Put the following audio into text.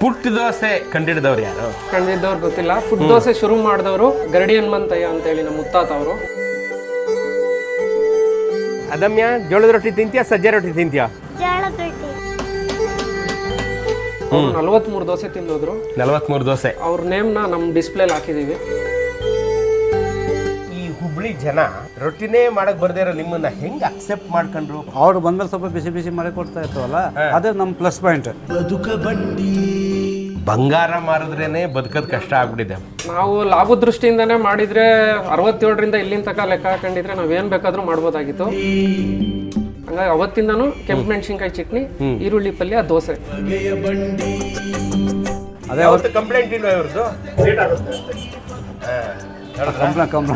ಪುಟ್ಟ ದೋಸೆ ಕಂಡಿಡಿದವ್ರು ಯಾರು? ಕಂಡಿದ್ದವ್ರು ಗೊತ್ತಿಲ್ಲ. ಫುಡ್ ದೋಸೆ ಶುರು ಮಾಡಿದವರು ಗರಡಿ ಹನುಮಂತಯ್ಯ ಅಂತೇಳಿ ನಮ್ಮ ಮುತ್ತಾತ ಅವರು. ಅದಮ್ಯ ಜೋಳದ ರೊಟ್ಟಿ ತಿಂತೀಯಾ ಸಜ್ಜೆ ರೊಟ್ಟಿ ತಿಂತೀಯಾ? ಜೋಳದ ರೊಟ್ಟಿ ನಲ್ವತ್ಮೂರು ದೋಸೆ ತಿಂದೋದ್ರು. ನಲವತ್ಮೂರು ದೋಸೆ. ಅವ್ರ ನೇಮ್ನ ನಮ್ಮ ಡಿಸ್ಪ್ಲೇಲಿ ಹಾಕಿದೀವಿ. ಈ ಹುಬ್ಳಿ ಜನ ರೊಟ್ಟಿನೇ ಮಾಡಕ್ ಬರ್ದೇ ಇರೋ ನಿಮ್ಮನ್ನ ಹೆಂಗ್ ಅಕ್ಸೆಪ್ಟ್ ಮಾಡ್ಕೊಂಡ್ರು? ಅವ್ರು ಬಂದ್ರೆ ಸ್ವಲ್ಪ ಬಿಸಿ ಬಿಸಿ ಮಾಡಿ ಕೊಡ್ತಾ ಇರ್ತವಲ್ಲ ಅದೇ ನಮ್ಮ ಪ್ಲಸ್ ಪಾಯಿಂಟ್ ಬಂಗಾರ ಮಾರಿದ್ರೇನೆ ಬದುಕೋದು ಕಷ್ಟ ಆಗ್ಬಿಟ್ಟಿದೆ. ನಾವು ಲಾಭದ ದೃಷ್ಟಿಯಿಂದನೇ ಮಾಡಿದ್ರೆ ಅರವತ್ತೇಳರಿಂದ ಇಲ್ಲಿನ ತನಕ ಲೆಕ್ಕ ಹಾಕೊಂಡಿದ್ರೆ ನಾವೇನು ಬೇಕಾದರೂ ಮಾಡ್ಬೋದಾಗಿತ್ತು. ಹಂಗಾಗಿ ಅವತ್ತಿಂದನೂ ಕೆಂಪು ಮೆಣಸಿನ್ಕಾಯಿ ಚಟ್ನಿ ಈರುಳ್ಳಿ ಪಲ್ಯ ದೋಸೆ. ಅದೇ ಅವತ್ತು ಕಂಪ್ಲೇಂಟ್ ಇಲ್ವಾ ಇವ್ರದ್ದು? ಕಂಪ್ಲ ಕಂಪ್ಲ.